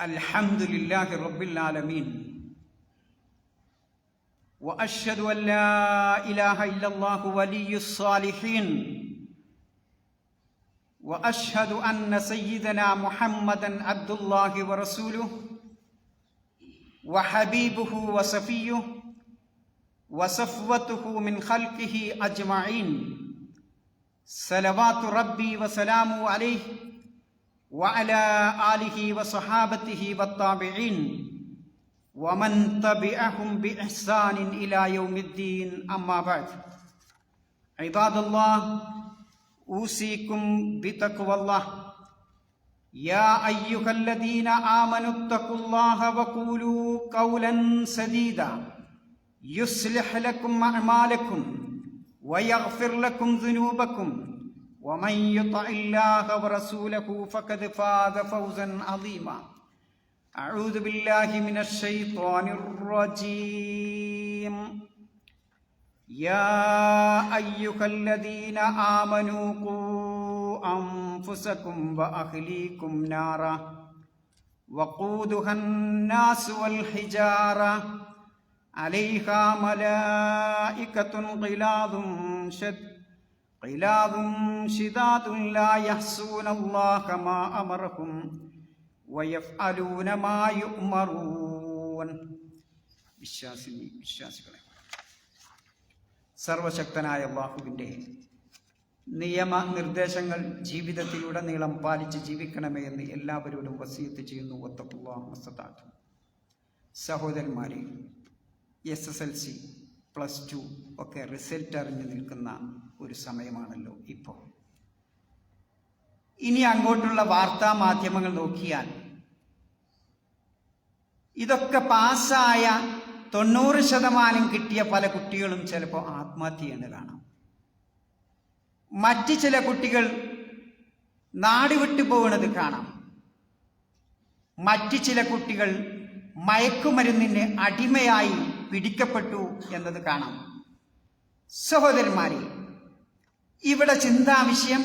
الحمد لله رب العالمين وأشهد أن لا إله إلا الله ولي الصالحين. وأشهد أن سيدنا محمدا عبد الله ورسوله وحبيبه وصفيه وصفوته من خلقه أجمعين. صلوات ربي وسلامه عليه وعلى آله وصحابته والتابعين ومن تبعهم بإحسان إلى يوم الدين. أما بعد عباد الله أوصيكم بتقوى الله. يا أيها الذين آمنوا اتقوا الله وقولوا قولا سديدا. يصلح لكم أعمالكم ويغفر لكم ذنوبكم. ومن يطع الله ورسوله فقد فاز فوزا عظيما اعوذ بالله من الشيطان الرجيم يا ايها الذين امنوا قوا انفسكم واهليكم نارا وقودها الناس والحجاره عليها ملائكه غلاظ شد غلاظ شداد لا يحسون الله ما أمرهم ويفعلون ما يؤمرون വിശ്വാസി വിശ്വാസികളെ സർവശക്തനായ അള്ളാഹുവിൻ്റെ നിയമ നിർദ്ദേശങ്ങൾ ജീവിതത്തിലുടനീളം പാലിച്ച് ജീവിക്കണമേ എന്ന് എല്ലാവരോടും വസീയത്ത് ചെയ്യുന്നു ഒത്തപ്പുവാഹു സഹോദരന്മാരെ S S L C plus two ഒക്കെ റിസൾട്ട് അറിഞ്ഞു നിൽക്കുന്ന ഒരു സമയമാണല്ലോ ഇപ്പോൾ ഇനി അങ്ങോട്ടുള്ള വാർത്താ മാധ്യമങ്ങൾ നോക്കിയാൽ ഇതൊക്കെ പാസ്സായ തൊണ്ണൂറ് ശതമാനം കിട്ടിയ പല കുട്ടികളും ചിലപ്പോൾ ആത്മഹത്യ ചെയ്യുന്നത് കാണാം മറ്റ് ചില കുട്ടികൾ നാട് വിട്ടു പോകുന്നത് കാണാം. മറ്റ് ചില കുട്ടികൾ മയക്കുമരുന്നിന് അടിമയായി പിടിക്കപ്പെട്ടു എന്നത് കാണാം. സഹോദരന്മാരെ ഇവിടെ ചിന്താവിഷയം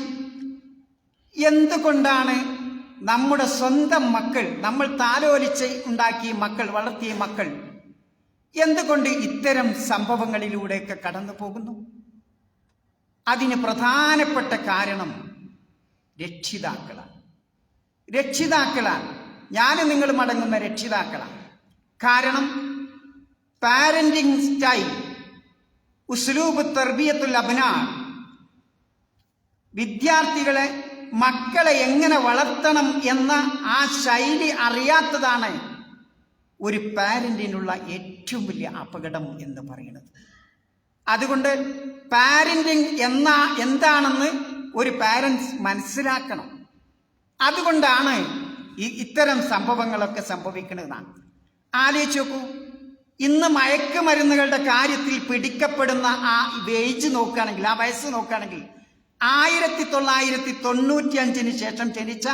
എന്തുകൊണ്ടാണ് നമ്മുടെ സ്വന്തം മക്കൾ നമ്മൾ താലോലിച്ച് ഉണ്ടാക്കിയ മക്കൾ വളർത്തിയ മക്കൾ എന്തുകൊണ്ട് ഇത്തരം സംഭവങ്ങളിലൂടെയൊക്കെ കടന്നു പോകുന്നു? അതിന് പ്രധാനപ്പെട്ട കാരണം രക്ഷിതാക്കളാണ്. രക്ഷിതാക്കളാണ്. ഞാനും നിങ്ങളും അടങ്ങുന്ന രക്ഷിതാക്കളാണ്. കാരണം പാരന്റിങ് സ്റ്റൈൽ ഉസ്ലൂബ് തർബിയത്തുൽ അബ്നാ വിദ്യാർത്ഥികളെ മക്കളെ എങ്ങനെ വളർത്തണം എന്ന ആ ശൈലി അറിയാത്തതാണ് ഒരു പാരന്റിനുള്ള ഏറ്റവും വലിയ അപകടം എന്ന് പറയുന്നത്. അതുകൊണ്ട് പാരന്റിങ് എന്ന എന്താണെന്ന് ഒരു പാരൻസ് മനസ്സിലാക്കണം. അതുകൊണ്ടാണ് ഇത്തരം സംഭവങ്ങളൊക്കെ സംഭവിക്കുന്നതാണ്. ആലോചിച്ച് നോക്കൂ ഇന്ന് മയക്കുമരുന്നുകളുടെ കാര്യത്തിൽ പിടിക്കപ്പെടുന്ന ആ വേജ് നോക്കുകയാണെങ്കിൽ ആ വയസ്സ് നോക്കുകയാണെങ്കിൽ ആയിരത്തി തൊള്ളായിരത്തി തൊണ്ണൂറ്റി അഞ്ചിന് ശേഷം ജനിച്ച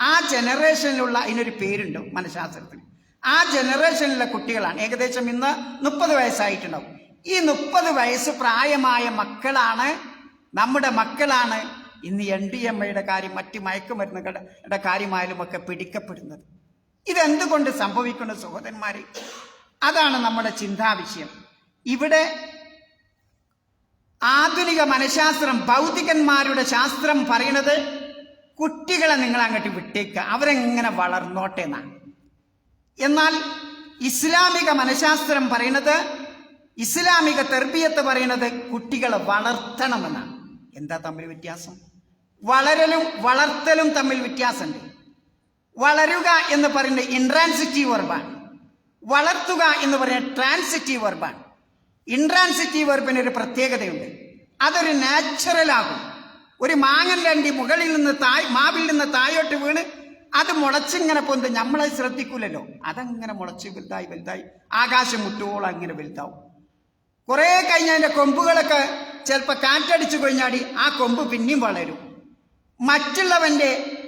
ആ ജനറേഷനിലുള്ള അതിനൊരു പേരുണ്ട് മനഃശാസ്ത്രത്തിൽ. ആ ജനറേഷനിലെ കുട്ടികളാണ്. ഏകദേശം ഇന്ന് മുപ്പത് വയസ്സായിട്ടുണ്ടാവും. ഈ മുപ്പത് വയസ്സ് പ്രായമായ മക്കളാണ് നമ്മുടെ മക്കളാണ് ഇന്ന് എൻ ഡി എം ഐയുടെ കാര്യം മറ്റ് മയക്കുമരുന്നുകളുടെ കാര്യമായാലും ഒക്കെ പിടിക്കപ്പെടുന്നത്. ഇതെന്തുകൊണ്ട് സംഭവിക്കുന്നു സഹോദരന്മാരെ? അതാണ് നമ്മുടെ ചിന്താവിഷയം. ഇവിടെ ആധുനിക മനഃശാസ്ത്രം ഭൗതികന്മാരുടെ ശാസ്ത്രം പറയുന്നത് കുട്ടികളെ നിങ്ങൾ അങ്ങോട്ട് വിട്ടേക്കുക അവരെങ്ങനെ വളർന്നോട്ടെ എന്നാണ്. എന്നാൽ ഇസ്ലാമിക മനഃശാസ്ത്രം പറയുന്നത് ഇസ്ലാമിക തെർബിയത്ത് പറയുന്നത് കുട്ടികളെ വളർത്തണമെന്നാണ്. എന്താ തമ്മിൽ വ്യത്യാസം? വളരലും വളർത്തലും തമ്മിൽ വ്യത്യാസമുണ്ട്. വളരുക എന്ന് പറയുന്നത് ഇൻട്രാൻസിറ്റീവ് വെർബാണ് വളർത്തുക എന്ന് പറഞ്ഞ ട്രാൻസിറ്റീവ് വെർബാണ് ഇൻട്രാൻസിറ്റീവ് വെർബിന് ഒരു പ്രത്യേകതയുണ്ട്. അതൊരു നാച്ചുറൽ ആകും. ഒരു മാങ്ങൻ രണ്ടി മുകളിൽ നിന്ന് തായ് മാവിൽ നിന്ന് തായോട്ട് വീണ് അത് മുളച്ചിങ്ങനെ പൊന്ത് നമ്മളെ ശ്രദ്ധിക്കൂലല്ലോ. അതങ്ങനെ മുളച്ച് വലുതായി വലുതായി ആകാശം മുട്ടുവോളം അങ്ങനെ വലുതാവും. കുറെ കഴിഞ്ഞ അതിന്റെ കൊമ്പുകളൊക്കെ ചിലപ്പോൾ കാറ്റടിച്ചു കഴിഞ്ഞാടി ആ കൊമ്പ് പിന്നെയും വളരും. മറ്റുള്ളവന്റെ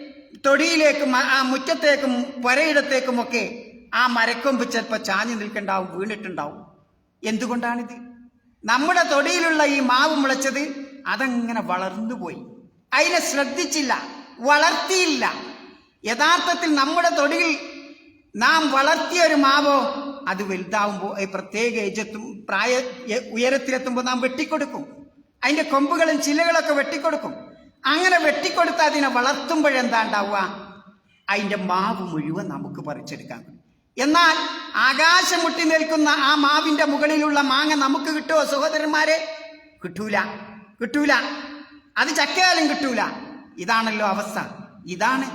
തൊടിയിലേക്കും ആ മുറ്റത്തേക്കും പുരയിടത്തേക്കും ഒക്കെ ആ മരക്കൊമ്പ് ചിലപ്പോൾ ചാഞ്ഞു നിൽക്കണ്ടാവും വീണിട്ടുണ്ടാവും. എന്തുകൊണ്ടാണിത്? നമ്മുടെ തൊടിയിലുള്ള ഈ മാവ് മുളച്ചത് അതങ്ങനെ വളർന്നു പോയി അതിനെ ശ്രദ്ധിച്ചില്ല വളർത്തിയില്ല. യഥാർത്ഥത്തിൽ നമ്മുടെ തൊടിയിൽ നാം വളർത്തിയ ഒരു മാവോ അത് വലുതാവുമ്പോൾ ഈ പ്രത്യേക ഏജത്തും പ്രായ ഉയരത്തിലെത്തുമ്പോൾ നാം വെട്ടിക്കൊടുക്കും. അതിന്റെ കൊമ്പുകളും ചില്ലകളൊക്കെ വെട്ടിക്കൊടുക്കും. അങ്ങനെ വെട്ടിക്കൊടുത്ത് അതിനെ വളർത്തുമ്പോഴെന്താ ഉണ്ടാവുക? അതിന്റെ മാവ് മുഴുവൻ നമുക്ക് പറിച്ചെടുക്കാൻ എന്നാൽ ആകാശം മുട്ടി നിൽക്കുന്ന ആ മാവിന്റെ മുകളിലുള്ള മാങ്ങ നമുക്ക് കിട്ടുമോ സഹോദരന്മാരെ? കിട്ടൂല കിട്ടൂല. അത് ചക്കയാലും കിട്ടൂല. ഇതാണല്ലോ അവസ്ഥ. ഇതാണ്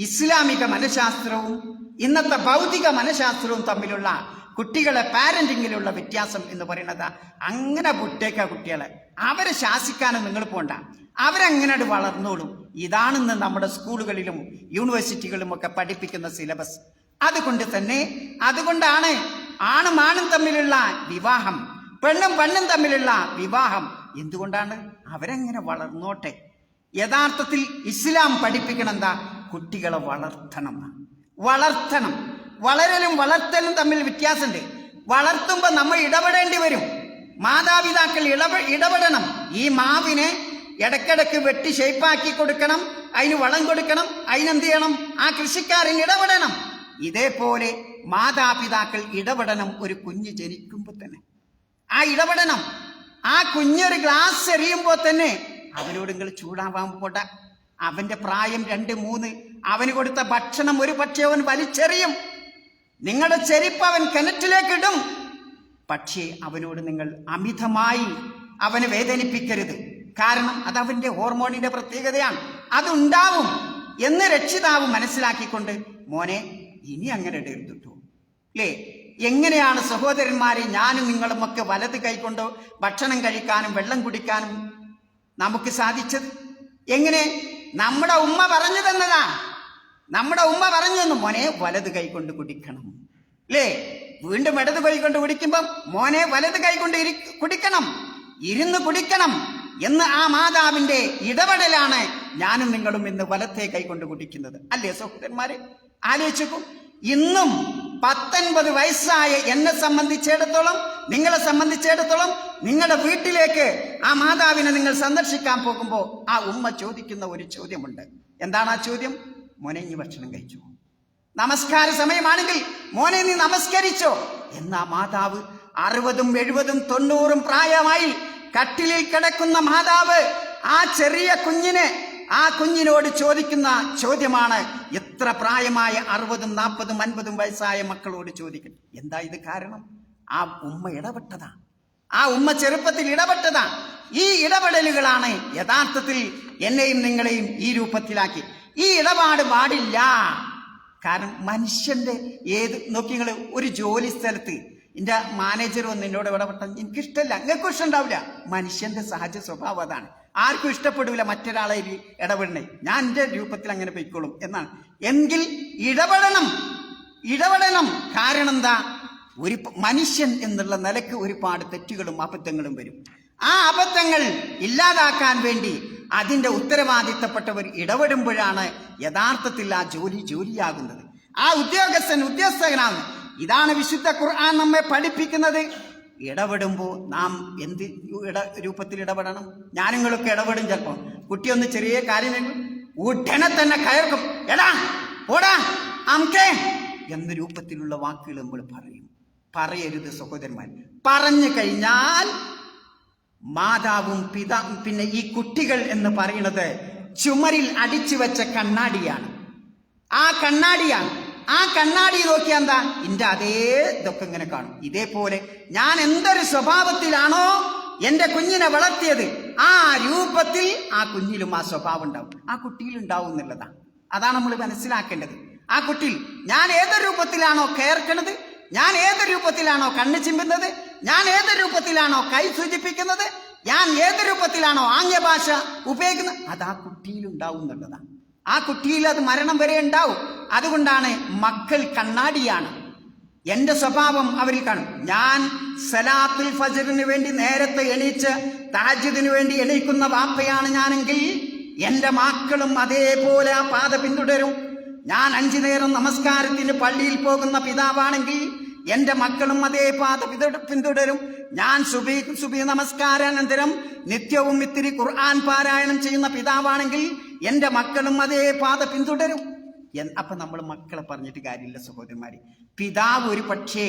ഇസ്ലാമിക മനഃശാസ്ത്രവും ഇന്നത്തെ ഭൗതിക മനഃശാസ്ത്രവും തമ്മിലുള്ള കുട്ടികളെ പാരന്റിങ്ങിലുള്ള വ്യത്യാസം എന്ന് പറയുന്നത് അങ്ങനെ വിട്ടേക്ക കുട്ടികളെ. അവരെ ശാസിക്കാനും നിങ്ങൾ പോണ്ട. അവരങ്ങനെ വളർന്നോളും. ഇതാണെന്ന് നമ്മുടെ സ്കൂളുകളിലും യൂണിവേഴ്സിറ്റികളിലും ഒക്കെ പഠിപ്പിക്കുന്ന സിലബസ്. അതുകൊണ്ട് തന്നെ അതുകൊണ്ടാണ് ആണും ആണും തമ്മിലുള്ള വിവാഹം പെണ്ണും പെണ്ണും തമ്മിലുള്ള വിവാഹം. എന്തുകൊണ്ടാണ്? അവരെങ്ങനെ വളർന്നോട്ടെ? യഥാർത്ഥത്തിൽ ഇസ്ലാം പഠിപ്പിക്കണം എന്താ? കുട്ടികളെ വളർത്തണം. വളർത്തണം. വളരലും വളർത്തലും തമ്മിൽ വ്യത്യാസമുണ്ട്. വളർത്തുമ്പോൾ നമ്മൾ ഇടപെടേണ്ടി വരും. മാതാപിതാക്കൾ ഇടപെ ഇടപെടണം. ഈ മാവിനെ ഇടയ്ക്കിടയ്ക്ക് വെട്ടി ഷേപ്പാക്കി കൊടുക്കണം. അതിന് വളം കൊടുക്കണം. അതിനെന്ത് ചെയ്യണം? ആ കൃഷിക്കാരൻ ഇടപെടണം. ഇതേപോലെ മാതാപിതാക്കൾ ഇടപെടണം ഒരു കുഞ്ഞ് ജനിക്കുമ്പോൾ തന്നെ. ആ ഇടപെടണം. ആ കുഞ്ഞൊരു ഗ്ലാസ് എറിയുമ്പോൾ തന്നെ അവനോട് നിങ്ങൾ ചൂടാവാൻ പോട്ട അവന്റെ പ്രായം രണ്ട് മൂന്ന്. അവന് കൊടുത്ത ഭക്ഷണം ഒരു പക്ഷേ അവൻ വലിച്ചെറിയും. നിങ്ങളുടെ ചെരിപ്പ് അവൻ കിണറ്റിലേക്ക് ഇടും പക്ഷേ അവനോട് നിങ്ങൾ അമിതമായി അവനെ വേദനിപ്പിക്കരുത്. കാരണം അത് അവന്റെ ഹോർമോണിന്റെ പ്രത്യേകതയാണ്. അതുണ്ടാവും എന്ന് രക്ഷിതാവ് മനസ്സിലാക്കിക്കൊണ്ട് മോനെ ഇനി അങ്ങനെ ഇടരുതിട്ടു അല്ലേ എങ്ങനെയാണ് സഹോദരന്മാരെ ഞാനും നിങ്ങളും ഒക്കെ വലത് കൈകൊണ്ട് ഭക്ഷണം കഴിക്കാനും വെള്ളം കുടിക്കാനും നമുക്ക് സാധിച്ചത്? എങ്ങനെ? നമ്മുടെ ഉമ്മ പറഞ്ഞു തന്നതാ നമ്മുടെ ഉമ്മ പറഞ്ഞു തന്നു മോനെ വലത് കൈകൊണ്ട് കുടിക്കണം. അല്ലേ വീണ്ടും ഇടത് കൈകൊണ്ട് കുടിക്കുമ്പം മോനെ വലത് കൈകൊണ്ട് ഇരി കുടിക്കണം. ഇരുന്ന് കുടിക്കണം എന്ന് ആ മാതാവിന്റെ ഇടപെടലാണ് ഞാനും നിങ്ങളും ഇന്ന് വലത്തെ കൈകൊണ്ട് കുടിക്കുന്നത്. അല്ലേ സഹോദരന്മാരെ? ആലോചിച്ചു ഇന്നും പത്തൊൻപത് വയസ്സായ എന്നെ സംബന്ധിച്ചിടത്തോളം നിങ്ങളെ സംബന്ധിച്ചിടത്തോളം നിങ്ങളുടെ വീട്ടിലേക്ക് ആ മാതാവിനെ നിങ്ങൾ സന്ദർശിക്കാൻ പോകുമ്പോൾ ആ ഉമ്മ ചോദിക്കുന്ന ഒരു ചോദ്യമുണ്ട്. എന്താണ് ആ ചോദ്യം? മോനെ ഇനി ഭക്ഷണം കഴിച്ചു? നമസ്കാര സമയമാണെങ്കിൽ മോനെ നീ നമസ്കരിച്ചോ? എന്നാ മാതാവ് അറുപതും എഴുപതും തൊണ്ണൂറും പ്രായമായി കട്ടിലിൽ കിടക്കുന്ന മാതാവ് ആ ചെറിയ കുഞ്ഞിനെ ആ കുഞ്ഞിനോട് ചോദിക്കുന്ന ചോദ്യമാണ് എത്ര പ്രായമായ അറുപതും നാൽപ്പതും അൻപതും വയസ്സായ മക്കളോട് ചോദിക്കും. എന്താ ഇത് കാരണം? ആ ഉമ്മ ഇടപെട്ടതാ. ആ ഉമ്മ ചെറുപ്പത്തിൽ ഇടപെട്ടതാ. ഈ ഇടപെടലുകളാണ് യഥാർത്ഥത്തിൽ എന്നെയും നിങ്ങളെയും ഈ രൂപത്തിലാക്കി. ഈ ഇടപാട് പാടില്ല. കാരണം മനുഷ്യന്റെ ഏത് നോക്കി നിങ്ങൾ ഒരു ജോലി സ്ഥലത്ത് എന്റെ മാനേജർ വന്ന് എന്നോട് ഇടപെട്ടെന്ന് എനിക്കിഷ്ടമല്ല നിങ്ങൾക്ക് ഇഷ്ടമുണ്ടാവില്ല മനുഷ്യന്റെ സഹജ സ്വഭാവം അതാണ്. ആർക്കും ഇഷ്ടപ്പെടില്ല മറ്റൊരാളെ ഇടപെടണേ. ഞാൻ എന്റെ രൂപത്തിൽ അങ്ങനെ പൊയ്ക്കോളും എന്നാണ്. എങ്കിൽ ഇടപെടണം. ഇടപെടണം. കാരണം എന്താ? ഒരു മനുഷ്യൻ എന്നുള്ള നിലയ്ക്ക് ഒരുപാട് തെറ്റുകളും അബദ്ധങ്ങളും വരും. ആ അബദ്ധങ്ങൾ ഇല്ലാതാക്കാൻ വേണ്ടി അതിന്റെ ഉത്തരവാദിത്തപ്പെട്ടവർ ഇടപെടുമ്പോഴാണ് യഥാർത്ഥത്തിൽ ആ ജോലി ജോലിയാകുന്നത്. ആ ഉദ്യോഗസ്ഥൻ ഉദ്യോഗസ്ഥകനാണ് ഇതാണ് വിശുദ്ധ ഖുർആൻ നമ്മെ പഠിപ്പിക്കുന്നത്. ഇടപെടുമ്പോൾ നാം എന്ത് ഇട രൂപത്തിൽ ഇടപെടണം? ഞാനിങ്ങളൊക്കെ ഇടപെടും ചിലപ്പോൾ കുട്ടിയൊന്ന് ചെറിയ കാര്യം ഉടനെ തന്നെ കയർക്കും. എടാ ഓടാ അംകേ എന്ന രൂപത്തിലുള്ള വാക്കുകൾ നമ്മൾ പറയും. പറയരുത് സഹോദരന്മാർ. പറഞ്ഞു കഴിഞ്ഞാൽ മാതാവും പിതാ പിന്നെ ഈ കുട്ടികൾ എന്ന് പറയുന്നത് ചുമരിൽ അടിച്ചു വെച്ച കണ്ണാടിയാണ്. ആ കണ്ണാടിയാണ്. ആ കണ്ണാടി നോക്കിയാൽ എന്താ? എന്റെ അതേ ഇതൊക്കെ ഇങ്ങനെ കാണും. ഇതേപോലെ ഞാൻ എന്തൊരു സ്വഭാവത്തിലാണോ എന്റെ കുഞ്ഞിനെ വളർത്തിയത് ആ രൂപത്തിൽ ആ കുഞ്ഞിലും ആ സ്വഭാവം ഉണ്ടാവും ആ കുട്ടിയിൽ ഉണ്ടാവും എന്നുള്ളതാണ്. അതാണ് നമ്മൾ മനസ്സിലാക്കേണ്ടത്. ആ കുട്ടിയിൽ ഞാൻ ഏത് രൂപത്തിലാണോ കേർക്കണത് ഞാൻ ഏത് രൂപത്തിലാണോ കണ്ണ് ചിമ്പുന്നത് ഞാൻ ഏത് രൂപത്തിലാണോ കൈ സൂചിപ്പിക്കുന്നത് ഞാൻ ഏത് രൂപത്തിലാണോ ആംഗ്യ ഭാഷ ഉപയോഗിക്കുന്നത് അത് ആ കുട്ടിയിൽ ഉണ്ടാവും എന്നുള്ളതാണ്. ആ കുട്ടിയിൽ അത് മരണം വരെ ഉണ്ടാവും. അതുകൊണ്ടാണ് മക്കൾ കണ്ണാടിയാണ്. എന്റെ സ്വഭാവം അവരിൽ കാണും. ഞാൻ സലാത്തുൽ ഫജറിന് വേണ്ടി നേരത്തെ എണീച്ച് താജ്യത്തിന് വേണ്ടി എണീക്കുന്ന വാപ്പയാണ് ഞാനെങ്കിൽ എന്റെ മക്കളും അതേപോലെ ആ പാത പിന്തുടരും. ഞാൻ അഞ്ചു നേരം നമസ്കാരത്തിന് പള്ളിയിൽ പോകുന്ന പിതാവാണെങ്കിൽ എന്റെ മക്കളും അതേ പാത പിന്തുടരും. ഞാൻ സുബി സുബി നമസ്കാരാനന്തരം നിത്യവും ഇത്തിരി ഖുർആൻ പാരായണം ചെയ്യുന്ന പിതാവാണെങ്കിൽ എന്റെ മക്കളും അതേ പാത പിന്തുടരും. അപ്പൊ നമ്മൾ മക്കളെ പറഞ്ഞിട്ട് കാര്യമില്ല സഹോദരന്മാർ പിതാവ് ഒരു പക്ഷേ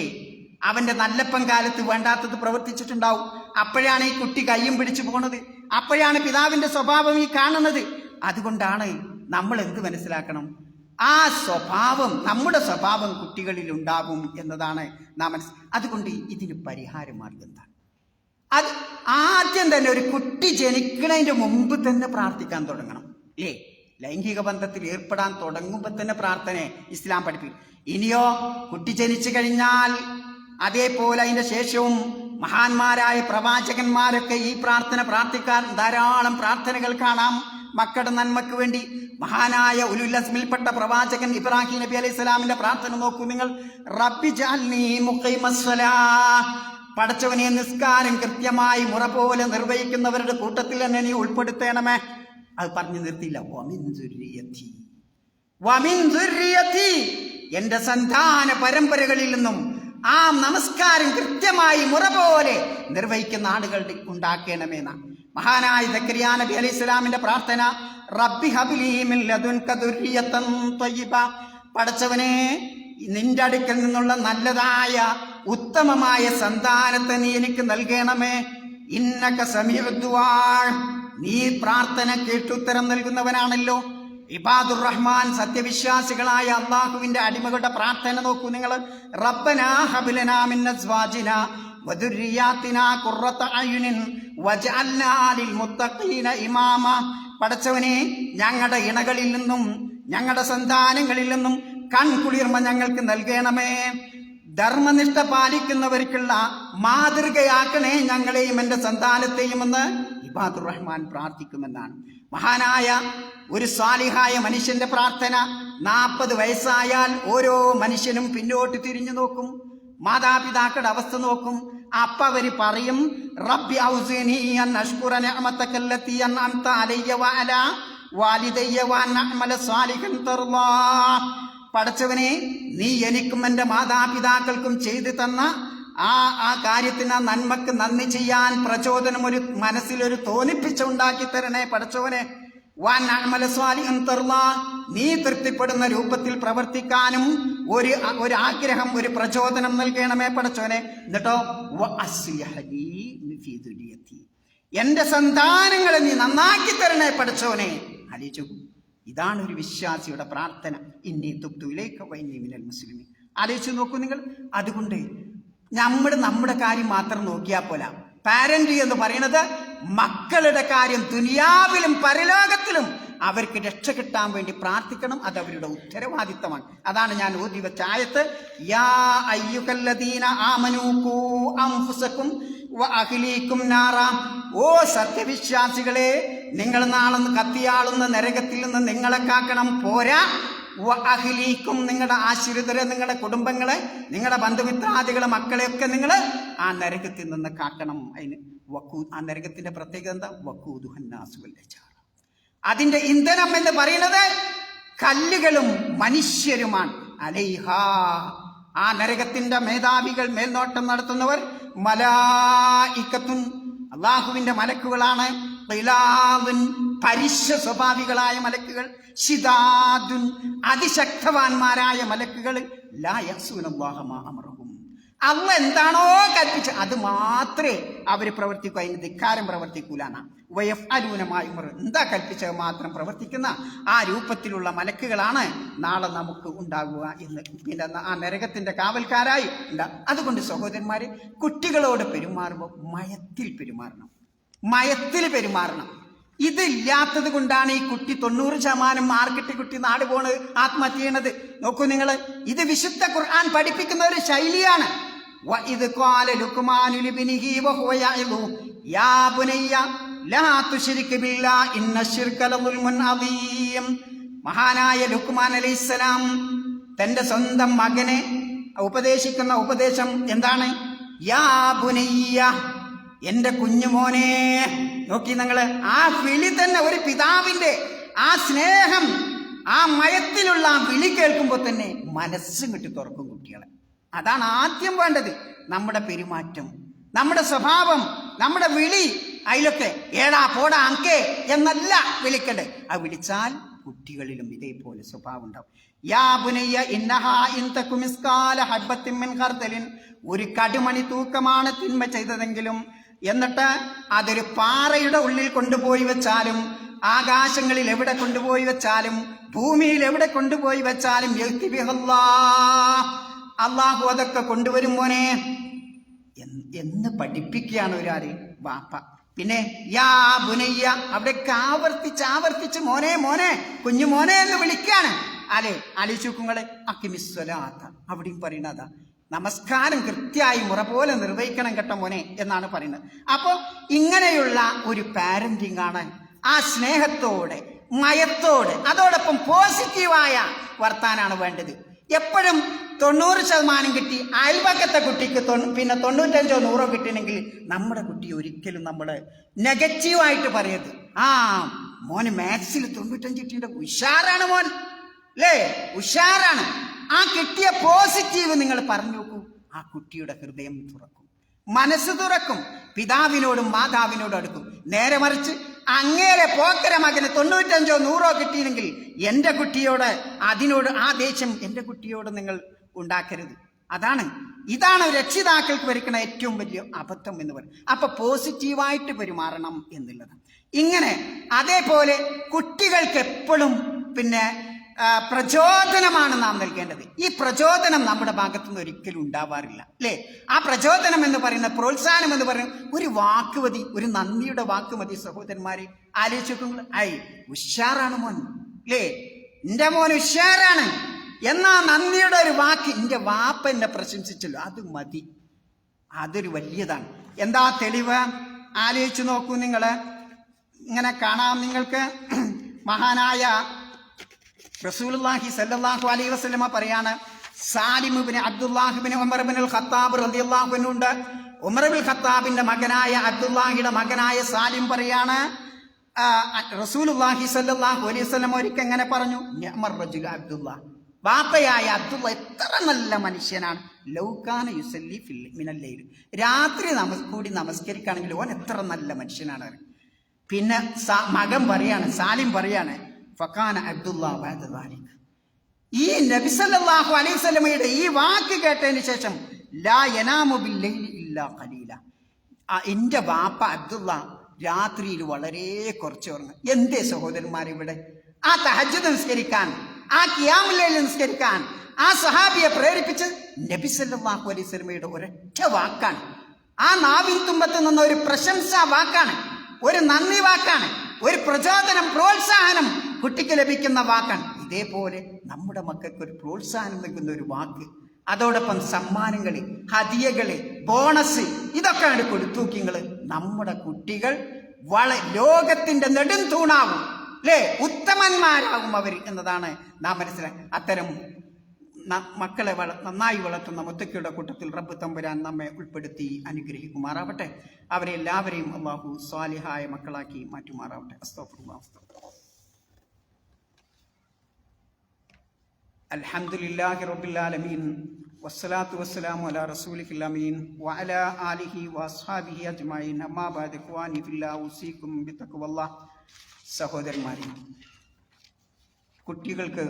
അവന്റെ നല്ലപ്പം കാലത്ത് വേണ്ടാത്തത് പ്രവർത്തിച്ചിട്ടുണ്ടാവും. അപ്പോഴാണ് ഈ കുട്ടി കയ്യും പിടിച്ചു പോണത്. അപ്പോഴാണ് പിതാവിന്റെ സ്വഭാവം ഈ കാണുന്നത്. അതുകൊണ്ടാണ് നമ്മൾ എന്ത് മനസ്സിലാക്കണം? ആ സ്വഭാവം നമ്മുടെ സ്വഭാവം കുട്ടികളിൽ ഉണ്ടാകും എന്നതാണ് നാം മനസ്സ് അതുകൊണ്ട് ഇതിന് പരിഹാരമാർഗം എന്താണ്? അത് ആദ്യം തന്നെ ഒരു കുട്ടി ജനിക്കുന്നതിന്റെ മുമ്പ് തന്നെ പ്രാർത്ഥിക്കാൻ തുടങ്ങണം. അല്ലേ ലൈംഗിക ബന്ധത്തിൽ ഏർപ്പെടാൻ തുടങ്ങുമ്പോൾ തന്നെ പ്രാർത്ഥന ഇസ്ലാം പഠിപ്പിക്കും. ഇനിയോ കുട്ടി ജനിച്ചു കഴിഞ്ഞാൽ അതേപോലെ അതിന്റെ ശേഷവും മഹാന്മാരായ പ്രവാചകന്മാരൊക്കെ ഈ പ്രാർത്ഥന പ്രാർത്ഥിക്കാൻ ധാരാളം പ്രാർത്ഥനകൾ കാണാം. മക്കളുടെ നന്മക്ക് വേണ്ടി മഹാനായ ഉലുല്ലസ്മിൽപ്പെട്ട പ്രവാചകൻ ഇബ്രാഹിം നബി അലൈഹി സ്വലാമിന്റെ പ്രാർത്ഥന നോക്കൂ നിങ്ങൾ. റബ്ബി പടച്ചവനെ നിസ്കാരം കൃത്യമായി മുറ പോലെ നിർവഹിക്കുന്നവരുടെ കൂട്ടത്തിൽ തന്നെ നീ ഉൾപ്പെടുത്തണമേ. അത് പറഞ്ഞു നിർത്തിയില്ല. വമിൻ ദുർരിയത്തി. വമിൻ സന്താന പരമ്പരകളിൽ നിന്നും ആ നമസ്കാരം കൃത്യമായി മുറ പോലെ നിർവഹിക്കുന്ന ആളുകൾ ഉണ്ടാക്കണമെന്ന. മഹാനായ സക്കരിയ നബി അലൈഹി സ്വലാമിന്റെ പ്രാർത്ഥന റബ്ബി പടച്ചവനെ നിന്റെ അടുക്കൽ നിന്നുള്ള നല്ലതായ ഉത്തമമായ സന്താനത്തെ നീ എനിക്ക് നൽകണമേ. ഇന്നക സമീഅദ്ദുആ നീ പ്രാർത്ഥന കേട്ടുത്തരം നൽകുന്നവനാണല്ലോ. ഇബാദുർ റഹ്മാൻ സത്യവിശ്വാസികളായ അള്ളാഹുവിന്റെ അടിമകളുടെ പ്രാർത്ഥന നോക്കൂ നിങ്ങൾ. റബ്ബനാ ലിൽ മുത്തഖീന പടച്ചവനെ ഞങ്ങളുടെ ഇണകളിൽ നിന്നും ഞങ്ങളുടെ സന്താനങ്ങളിൽ നിന്നും കൺകുളിർമ ഞങ്ങൾക്ക് നൽകണമേ. ധർമ്മനിഷ്ഠ പാലിക്കുന്നവർക്കുള്ള മാതൃകയാക്കണേ ഞങ്ങളെയും എന്റെ സന്താനത്തെയും എന്ന് ഇബാദുർ റഹ്മാൻ പ്രാർത്ഥിക്കുമെന്നാണ്. മഹാനായ ഒരു സ്വാലിഹായ മനുഷ്യന്റെ പ്രാർത്ഥന നാൽപ്പത് വയസ്സായാൽ ഓരോ മനുഷ്യനും പിന്നോട്ട് തിരിഞ്ഞു നോക്കും. മാതാപിതാക്കളുടെ അവസ്ഥ നോക്കും. അപ്പ അവർ പറയും റബ്ബി അൻ വാലിദയ്യ പടച്ചവനെ നീ എനിക്കും എന്റെ മാതാപിതാക്കൾക്കും ചെയ്തു തന്ന ആ ആ കാര്യത്തിന് ആ നന്മക്ക് നന്ദി ചെയ്യാൻ പ്രചോദനം ഒരു മനസ്സിലൊരു തോന്നിപ്പിച്ചുണ്ടാക്കി തരണേ തർലാ. നീ തൃപ്തിപ്പെടുന്ന രൂപത്തിൽ പ്രവർത്തിക്കാനും ഒരു ഒരു ആഗ്രഹം ഒരു പ്രചോദനം നൽകണമേ പടച്ചോനെ എന്നിട്ടോ. എന്റെ സന്താനങ്ങളെ നീ നന്നാക്കി തരണേ പടച്ചോനെ ആലോചിച്ചു ഇതാണ് ഒരു വിശ്വാസിയുടെ പ്രാർത്ഥന. ഇന്നി തുപ്തുവിലേക്ക് വൈന്നി മിനൽ മുസ്ലിമി ആലോചിച്ച് നോക്കൂ നിങ്ങൾ. അതുകൊണ്ട് നമ്മൾ നമ്മുടെ കാര്യം മാത്രം നോക്കിയാൽ പോല പാരന്റ് എന്ന് പറയുന്നത് മക്കളുടെ കാര്യം ദുനിയാവിലും പരലോകത്തിലും അവർക്ക് രക്ഷ കിട്ടാൻ വേണ്ടി പ്രാർത്ഥിക്കണം. അത് അവരുടെ ഉത്തരവാദിത്തമാണ്. അതാണ് ഞാൻ ഓതി വെച്ച ആയത്ത്. യാ ഓ സത്യവിശ്വാസികളെ നിങ്ങൾ നാളെ കത്തിയാളുന്ന നരകത്തിൽ നിന്ന് നിങ്ങളെ കാക്കണം. പോരാ. വ അഖിലീക്കും നിങ്ങളുടെ ആശ്രിതരെ നിങ്ങളുടെ കുടുംബങ്ങളെ നിങ്ങളുടെ ബന്ധുമിത്രാദികളെ മക്കളെയൊക്കെ നിങ്ങൾ ആ നരകത്തിൽ നിന്ന് കാക്കണം. അതിന് വക്കൂ ആ നരകത്തിന്റെ പ്രത്യേകത എന്താ? വക്കൂദുഹന്നാസുവല്ലച്ചാർ അതിന്റെ ഇന്ധനം എന്ന് പറയുന്നത് കല്ലുകളും മനുഷ്യരുമാണ്. അലൈഹാ. ആ നരകത്തിന്റെ മേധാവികൾ മേൽനോട്ടം നടത്തുന്നവർ മലായിക്കത്തുൻ. അള്ളാഹുവിന്റെ മലക്കുകളാണ്. ഖിലാദുൻ, പരിശ സ്വഭാവികളായ മലക്കുകൾ ശിതാദുൻ അതിശക്തവാന്മാരായ മലക്കുകൾ ലാ അന്ന് എന്താണോ കൽപ്പിച്ച അത് മാത്രമേ അവർ പ്രവർത്തിക്കൂ അതിന് ധിക്കാരം പ്രവർത്തിക്കൂലാണ് വയഫ് അലൂനമായി എന്താ കൽപ്പിച്ചത് മാത്രം പ്രവർത്തിക്കുന്ന ആ രൂപത്തിലുള്ള മലക്കുകളാണ് നാളെ നമുക്ക് ഉണ്ടാകുക എന്ന്. പിന്നെ ആ നരകത്തിന്റെ കാവൽക്കാരായി ഉണ്ടാകും അതുകൊണ്ട് സഹോദരന്മാരെ കുട്ടികളോട് പെരുമാറുമ്പോൾ മയത്തിൽ പെരുമാറണം. മയത്തിൽ പെരുമാറണം. ഇതില്ലാത്തത് കൊണ്ടാണ് ഈ കുട്ടി തൊണ്ണൂറ് ശതമാനം മാർക്കിട്ട് കുട്ടി നാട് പോണ് ആത്മഹത്യ ചെയ്യണത്. നോക്കൂ നിങ്ങൾ ഇത് വിശുദ്ധ ഖുർആൻ പഠിപ്പിക്കുന്ന ഒരു ശൈലിയാണ്. ഇത് മഹാനായ ലുക്മാൻ അലി സ്വലാം തന്റെ സ്വന്തം മകനെ ഉപദേശിക്കുന്ന ഉപദേശം എന്താണ്? യാ ബുനയ്യ എന്റെ കുഞ്ഞുമോനെ നോക്കി നിങ്ങൾ ആ വിളി തന്നെ ഒരു പിതാവിന്റെ ആ സ്നേഹം ആ മയത്തിലുള്ള ആ വിളി കേൾക്കുമ്പോൾ തന്നെ മനസ്സും കിട്ടി തുറക്കും കുട്ടികളെ. അതാണ് ആദ്യം വേണ്ടത്. നമ്മുടെ പെരുമാറ്റം നമ്മുടെ സ്വഭാവം നമ്മുടെ വിളി അതിലൊക്കെ ഏടാ പോടാ അങ്കേ എന്നല്ല വിളിക്കണ്ടേ. ആ വിളിച്ചാൽ കുട്ടികളിലും ഇതേപോലെ സ്വഭാവം ഉണ്ടാവും. യാ ഒരു കടുമണി തൂക്കമാണ് തിന്മ ചെയ്തതെങ്കിലും എന്നിട്ട് അതൊരു പാറയുടെ ഉള്ളിൽ കൊണ്ടുപോയി വെച്ചാലും ആകാശങ്ങളിൽ എവിടെ കൊണ്ടുപോയി വെച്ചാലും ഭൂമിയിൽ എവിടെ കൊണ്ടുപോയി വെച്ചാലും. അള്ളാഹു അതൊക്കെ കൊണ്ടുവരും മോനെ. എന്ന് പഠിപ്പിക്കുകയാണ് ഒരാര് വാപ്പ. പിന്നെ യാ ബുനയ്യ അവിടേക്ക് ആവർത്തിച്ച് ആവർത്തിച്ച് മോനെ മോനെ കുഞ്ഞു മോനെ എന്ന് വിളിക്കുകയാണ്. അല്ലെ? അലിശുക്കുങ്ങളെ അക്കിമിസ്വലാത്ത അവിടെയും പറയുന്നതാ നമസ്കാരം കൃത്യമായി മുറ പോലെ നിർവഹിക്കണം കേട്ടോ മോനെ എന്നാണ് പറയുന്നത്. അപ്പോൾ ഇങ്ങനെയുള്ള ഒരു പാരന്റിങ് ആണ് ആ സ്നേഹത്തോടെ മയത്തോടെ അതോടൊപ്പം പോസിറ്റീവായ വർത്താനാണ് വേണ്ടത്. എപ്പോഴും തൊണ്ണൂറ് ശതമാനം കിട്ടി അയൽപക്കത്തെ കുട്ടിക്ക് പിന്നെ തൊണ്ണൂറ്റഞ്ചോ നൂറോ കിട്ടണമെങ്കിൽ നമ്മുടെ കുട്ടി ഒരിക്കലും നമ്മൾ നെഗറ്റീവായിട്ട് പറയരുത്. ആ മോന് മാത്സിൽ തൊണ്ണൂറ്റഞ്ച് കിട്ടിയിട്ട് ഉഷാറാണ് മോൻ. അല്ലേ ഉഷാറാണ് ആ കിട്ടിയ പോസിറ്റീവ് നിങ്ങൾ പറഞ്ഞു നോക്കൂ. ആ കുട്ടിയുടെ ഹൃദയം തുറക്കും. മനസ്സ് തുറക്കും. പിതാവിനോടും മാതാവിനോടും അടുക്കും. നേരെ മറിച്ച് അങ്ങേരെ പോക്കര മകന് തൊണ്ണൂറ്റഞ്ചോ നൂറോ കിട്ടിയില്ലെങ്കിൽ എന്റെ കുട്ടിയോട് അതിനോട് ആ ദേഷ്യം എന്റെ കുട്ടിയോട് നിങ്ങൾ ഉണ്ടാക്കരുത്. അതാണ്. ഇതാണ് രക്ഷിതാക്കൾക്ക് വരുക്കുന്ന ഏറ്റവും വലിയ അബദ്ധം എന്ന് പറയുന്നത്. അപ്പൊ പോസിറ്റീവായിട്ട് പെരുമാറണം എന്നുള്ളത്. ഇങ്ങനെ അതേപോലെ കുട്ടികൾക്ക് എപ്പോഴും പിന്നെ പ്രചോദനമാണ് നാം നൽകേണ്ടത്. ഈ പ്രചോദനം നമ്മുടെ ഭാഗത്തുനിന്ന് ഒരിക്കലും ഉണ്ടാവാറില്ല അല്ലേ? ആ പ്രചോദനം എന്ന് പറയുന്ന പ്രോത്സാഹനം എന്ന് പറയുന്ന ഒരു വാക്ക് ഒരു നന്ദിയുടെ വാക്ക് മതി സഹോദരന്മാരെ. ആലോചിക്കുന്നു ഐ ഉഷാറാണ് മോൻ അല്ലേ? എന്റെ മോൻ ഉഷാറാണ്. എന്നാ നന്ദിയുടെ ഒരു വാക്ക് എന്റെ വാപ്പ എന്നെ പ്രശംസിച്ചല്ലോ അത് മതി. അതൊരു വലിയതാണ്. എന്താ തെളിവ്? ആലോചിച്ചു നോക്കൂ നിങ്ങൾ. ഇങ്ങനെ കാണാം നിങ്ങൾക്ക്. മഹാനായ റസൂലുള്ളാഹി സല്ലല്ലാഹു അലൈഹി വസല്ലമ പറയാണ് സാലിമുബിന് അബ്ദുല്ലാഹിബിന് ഉമർബിൻ ഖത്താബ് റളിയല്ലാഹു ഉണ്ട്. ഉമർബിൻ ഖത്താബിന്റെ മകനായ അബ്ദുല്ലാഹിയുടെ മകനായ സാലിം പറയാണ് റസൂലുള്ളാഹി സല്ലല്ലാഹു അലൈഹി വസല്ലമ ഒരിക്കൽ എങ്ങനെ പറഞ്ഞു ഞമർ റജുല അബ്ദുല്ല ബാപ്പയായ അബ്ദുള്ള എത്ര നല്ല മനുഷ്യനാണ്. ലൗകാന യുസല്ലി ഫിൽ മിനല്ലൈൽ രാത്രി നമസ് കൂടി നമസ്കരിക്കുകയാണെങ്കിൽ ഓൻ എത്ര നല്ല മനുഷ്യനാണ്. പിന്നെ മകൻ പറയാണ് സാലിം പറയാണ് ഫക്കാന ദാലിക്. ഈ നബിസല്ലാഹു അലൈഹി സ്വലമയുടെ ഈ വാക്ക് കേട്ടതിന് ശേഷം ലാ യനാമു ബില്ലൈലി ഇല്ലാ ഖലീല. ആ എന്റെ വാപ്പ അബ്ദുള്ള രാത്രിയിൽ വളരെ കുറച്ച് ഉറങ്ങും. എന്തേ സഹോദരന്മാർ ഇവിടെ ആ തഹജ് നിസ്കരിക്കാൻ ആ കിയാമുലയിൽ നിസ്കരിക്കാൻ ആ സഹാബിയെ പ്രേരിപ്പിച്ച് നബിസല്ലാഹു അലൈഹി സ്വലമയുടെ ഒരൊറ്റ വാക്കാണ്. ആ നാവിൻ തുമ്പത്ത് നിന്ന ഒരു പ്രശംസ വാക്കാണ് ഒരു നന്ദി വാക്കാണ് ഒരു പ്രചോദനം പ്രോത്സാഹനം കുട്ടിക്ക് ലഭിക്കുന്ന വാക്കാണ്. ഇതേപോലെ നമ്മുടെ മക്കൾക്ക് ഒരു പ്രോത്സാഹനം നൽകുന്ന ഒരു വാക്ക്. അതോടൊപ്പം സമ്മാനങ്ങൾ ഹതിയകൾ ബോണസ് ഇതൊക്കെ ആണ് കൊടുത്തൂക്കിങ്ങൾ. നമ്മുടെ കുട്ടികൾ വള ലോകത്തിന്റെ നെടും തൂണാവും അല്ലേ ഉത്തമന്മാരാകും അവർ എന്നതാണ് നാം മനസ്സിലാക്കുക അത്തരം മക്കളെ വള നന്നായി വളർത്തുന്ന മുത്തക്കിയുടെ കൂട്ടത്തിൽ റബ്ബ് തമ്പുരാൻ നമ്മെ ഉൾപ്പെടുത്തി അനുഗ്രഹിക്കുമാറാവട്ടെ. അവരെല്ലാവരെയും അള്ളാഹു സ്വാലിഹായ മക്കളാക്കി മാറ്റുമാറാവട്ടെ. അസ്തോഫുല്ലാ അൽഹംദുലില്ലാഹി റബ്ബിൽ ആലമീൻ. വസ്സലാത്തു വസ്സലാമു അലാ റസൂലിഹിൽ അമീൻ. വഅലാ ആലിഹി വഅസ്ഹാബിഹി അജ്മഈൻ. അമ്മാ ബഅദ് ഇഖ്വാനി ഫില്ലാ ഉസീകും ബിത്തഖ്വല്ലാഹ് സഹോദരന്മാരെ കുട്ടികൾക്ക്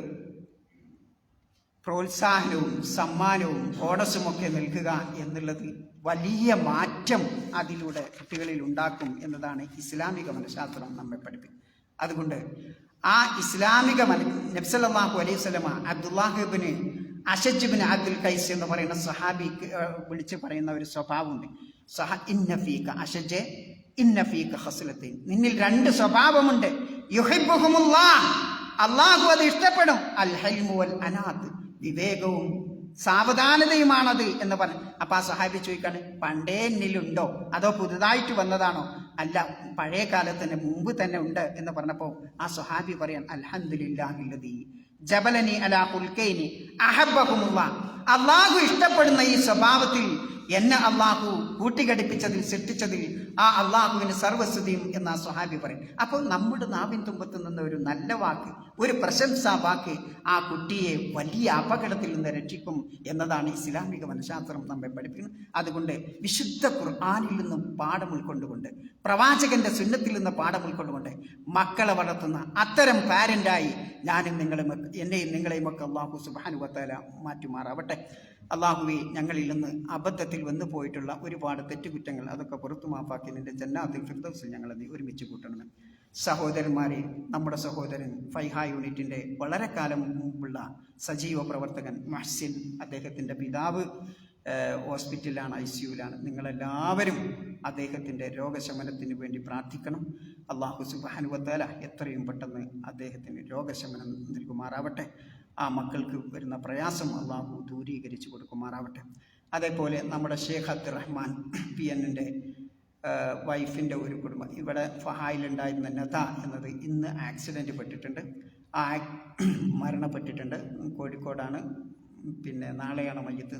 പ്രോത്സാഹനവും സമ്മാനവും ബോണസുമൊക്കെ നൽകുക എന്നുള്ളത് വലിയ മാറ്റം അതിലൂടെ കുട്ടികളിൽ ഉണ്ടാക്കും എന്നതാണ് ഇസ്ലാമിക മനഃശാസ്ത്രം നമ്മെ പഠിപ്പിക്കുന്നത് അതുകൊണ്ട് ആ ഇസ്ലാമിക മന നബ്സല്ലാഹു അലൈഹി സ്വലമ അബ്ദുല്ലാഹിബിന് അഷജിബിന് അബ്ദുൽ കൈസ് എന്ന് പറയുന്ന ഏഹ്, വിളിച്ച് പറയുന്ന ഒരു സ്വഭാവമുണ്ട്. സഹ ഇന്നഫീഖ അഷജെ ഇന്നഫീഖ ഹസ്ലത്തീൻ നിന്നിൽ രണ്ട് സ്വഭാവമുണ്ട്. അള്ളാഹു അത് ഇഷ്ടപ്പെടും. അൽ ഹൽമു വൽ അനാദ്. വിവേകവും സാവധാനതയുമാണത് എന്ന് പറഞ്ഞു. അപ്പൊ ആ സഹാബി ചോദിക്കാണ് പണ്ടേ എന്നിലുണ്ടോ? അതോ പുതുതായിട്ട് വന്നതാണോ? അല്ല പഴയ കാലത്ത് തന്നെ മുമ്പ് തന്നെ ഉണ്ട് എന്ന് പറഞ്ഞപ്പോ ആ സുഹാബി പറയാൻ അൽഹന്ദില്ലാഹില്ലതി ജബലനി അലാ അള്ളാഹു ഇഷ്ടപ്പെടുന്ന ഈ സ്വഭാവത്തിൽ എന്നെ അള്ളാഹു കൂട്ടിഘടിപ്പിച്ചതിൽ സൃഷ്ടിച്ചതിൽ ആ അള്ളാഹുവിന് സർവസ്തുതിയും എന്ന ആ സ്വഹാബി പറയും. അപ്പോൾ നമ്മുടെ നാവിൻ തുമ്പത്ത് നിന്ന് ഒരു നല്ല വാക്ക് ഒരു പ്രശംസാ വാക്ക് ആ കുട്ടിയെ വലിയ അപകടത്തിൽ നിന്ന് രക്ഷിക്കും എന്നതാണ് ഇസ്ലാമിക മനഃശാസ്ത്രം നമ്മെ പഠിപ്പിക്കുന്നത്. അതുകൊണ്ട് വിശുദ്ധ ഖുർആാനിൽ നിന്നും പാഠം ഉൾക്കൊണ്ടുകൊണ്ട് പ്രവാചകന്റെ സുന്നത്തിൽ നിന്ന് പാഠം ഉൾക്കൊണ്ടുകൊണ്ട് മക്കളെ വളർത്തുന്ന അത്തരം പാരന്റായി ഞാനും നിങ്ങളെ എന്നെയും നിങ്ങളെയും ഒക്കെ അള്ളാഹു സുബാനുവത്താല മാറ്റുമാറാവട്ടെ. അള്ളാഹുവെ ഞങ്ങളിൽ നിന്ന് അബദ്ധത്തിൽ വന്നു പോയിട്ടുള്ള ഒരുപാട് തെറ്റുകുറ്റങ്ങൾ അതൊക്കെ പുറത്തു മാപ്പാക്കി നിന്റെ ജന്നാത്തിൽ ഫിർദൗസിൽ ഞങ്ങൾ നീ ഒരുമിച്ച് കൂട്ടണം. സഹോദരന്മാരെ നമ്മുടെ സഹോദരൻ ഫൈഹ യൂണിറ്റിന്റെ വളരെ കാലം മുമ്പുള്ള സജീവ പ്രവർത്തകൻ മഹ്സിൻ അദ്ദേഹത്തിന്റെ പിതാവ് ഹോസ്പിറ്റലിലാണ് ഐ സിയുലാണ് നിങ്ങളെല്ലാവരും അദ്ദേഹത്തിന്റെ രോഗശമനത്തിന് വേണ്ടി പ്രാർത്ഥിക്കണം. അള്ളാഹു സുബാനുവത്താല എത്രയും പെട്ടെന്ന് അദ്ദേഹത്തിന് രോഗശമനം നൽകുമാറാവട്ടെ. ആ മക്കൾക്ക് വരുന്ന പ്രയാസം അള്ളാഹു ദൂരീകരിച്ചു കൊടുക്കുമാറാവട്ടെ. അതേപോലെ നമ്മുടെ ഷേഖ് അബ്ദുറഹ്മാൻ പി എന്നിന്റെ വൈഫിന്റെ ഒരു കുടുംബം. ഇവിടെ ഫഹായിലുണ്ടായിരുന്ന നദ എന്നത് ഇന്ന് ആക്സിഡന്റ് പെട്ടിട്ടുണ്ട്. ആ മരണപ്പെട്ടിട്ടുണ്ട്. കോഴിക്കോടാണ്. പിന്നെ നാളെയാണ് മയ്യത്ത്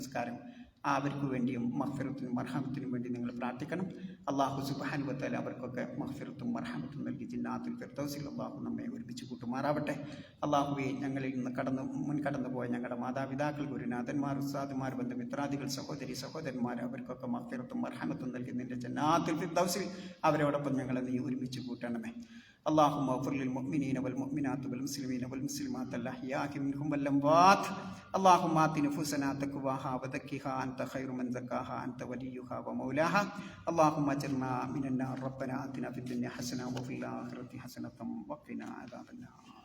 അവർക്ക് വേണ്ടിയും മഹ്ഫിറത്തിനും മർഹാമത്തിനും വേണ്ടി നിങ്ങൾ പ്രാർത്ഥിക്കണം. അള്ളാഹു സുബാനുവത്താൽ അവർക്കൊക്കെ മഹ്ഫിറത്തും മർഹാമത്തും നൽകി ജിന്നാത്തിൽ ഫിർദൗസിൽ അള്ളാഹു നമ്മെ ഒരുമിച്ച് കൂട്ടുമാറാവട്ടെ. അള്ളാഹുവെ ഞങ്ങളിൽ നിന്ന് കടന്നു മുൻകടന്നു പോയ ഞങ്ങളുടെ മാതാപിതാക്കൾ ഗുരുനാഥന്മാർ ഉസ്താദുമാർ ബന്ധുമിത്രാദികൾ സഹോദരി സഹോദരന്മാർ അവർക്കൊക്കെ മഹ്ഫിറത്തും മർഹാമത്തും നൽകി നിന്റെ ജന്നാത്തിൽ ഫിർദൗസിൽ അവരോടൊപ്പം ഞങ്ങളെ നീ ഒരുമിച്ച് കൂട്ടണമേ. اللهم اغفر للمؤمنين والمؤمنات والمسلمين والمسلمات الأحياء منهم والأموات اللهم آت نفوسنا تقواها وزكها أنت خير من زكاها أنت وليها ومولاها اللهم أجرنا من النار ربنا آتنا في الدنيا حسنة وفي الآخرة حسنة وقنا عذاب النار